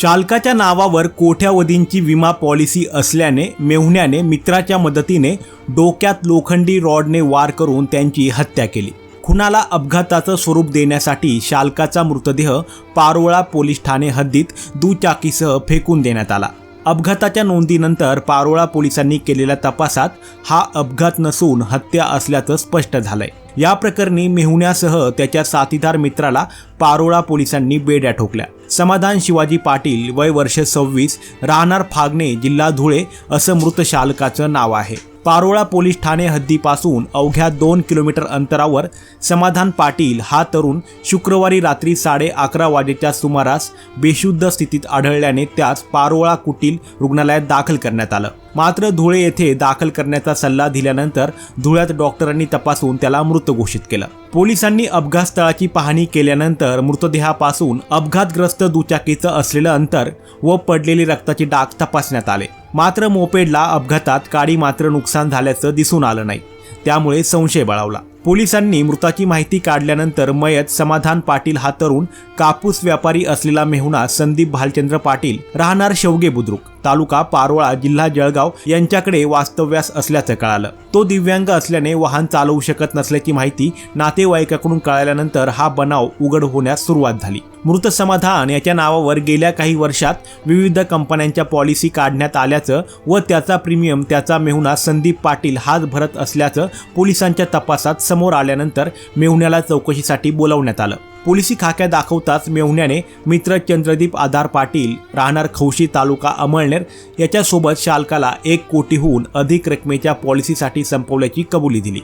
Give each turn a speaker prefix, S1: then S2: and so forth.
S1: शालकाच्या नावावर कोठ्यावधींची विमा पॉलिसी असल्याने मेहुण्याने मित्राच्या मदतीने डोक्यात लोखंडी रॉडने वार करून त्यांची हत्या केली. खुनाला अपघाताचं स्वरूप देण्यासाठी शालकाचा मृतदेह पारोळा पोलीस ठाणे हद्दीत दुचाकीसह फेकून देण्यात आला. अपघाताच्या नोंदीनंतर पारोळा पोलिसांनी केलेल्या तपासात हा अपघात नसून हत्या असल्याचं स्पष्ट झालंय. या प्रकरणी मेहुण्यासह त्याच्या साथीदार मित्राला पारोळा पोलिसांनी बेड्या ठोकल्या. समाधान शिवाजी पाटील वय वर्ष सव्वीस राहणार फागणे जिल्हा धुळे असं मृत शालकाचं नाव आहे. पारोळा पोलीस ठाणे हद्दीपासून अवघ्या दोन किलोमीटर अंतरावर समाधान पाटील हा तरुण शुक्रवारी रात्री साडे अकरा वाजेच्या सुमारास बेशुद्ध स्थितीत आढळल्याने त्यास पारोळा कुटील रुग्णालयात दाखल करण्यात आलं. मात्र धुळे येथे दाखल करण्याचा सल्ला दिल्यानंतर धुळ्यात डॉक्टरांनी तपासून त्याला मृत घोषित केलं. पोलिसांनी अपघातस्थळाची पाहणी केल्यानंतर मृतदेहापासून अपघातग्रस्त दुचाकीचं असलेलं अंतर व पडलेली रक्ताची डाग तपासण्यात आले. मात्र मोपेडला अपघातात काडी मात्र नुकसान झाल्याचं दिसून आलं नाही. त्यामुळे संशय बळावला. पोलिसांनी मृताची माहिती काढल्यानंतर मयत समाधान पाटील हा तरुण कापूस व्यापारी असलेला मेहुणा संदीप भालचंद्र पाटील राहणार शेवगे बुद्रुक. तालुका पारोळा जिल्हा जळगाव यांच्याकडे वास्तव्यास असल्याचं कळालं. तो दिव्यांग असल्याने वाहन चालवू शकत नसल्याची माहिती नातेवाईकाकडून कळाल्यानंतर हा बनाव उघड होण्यास सुरुवात झाली. मृत समाधान याच्या नावावर गेल्या काही वर्षात विविध कंपन्यांच्या पॉलिसी काढण्यात आल्याचं व त्याचा प्रीमियम त्याचा मेहुणा संदीप पाटील हाच भरत असल्याचं पोलिसांच्या तपासात समोर आल्यानंतर मेहुण्याला चौकशीसाठी बोलावण्यात आलं. पोलिसी खाक्या दाखवताच मेहुण्याने मित्र चंद्रदीप आधार पाटील राहणार खौशी तालुका अमळनेर याच्यासोबत शालकाला एक कोटीहून अधिक रकमेच्या पॉलिसीसाठी संपवल्याची कबुली दिली.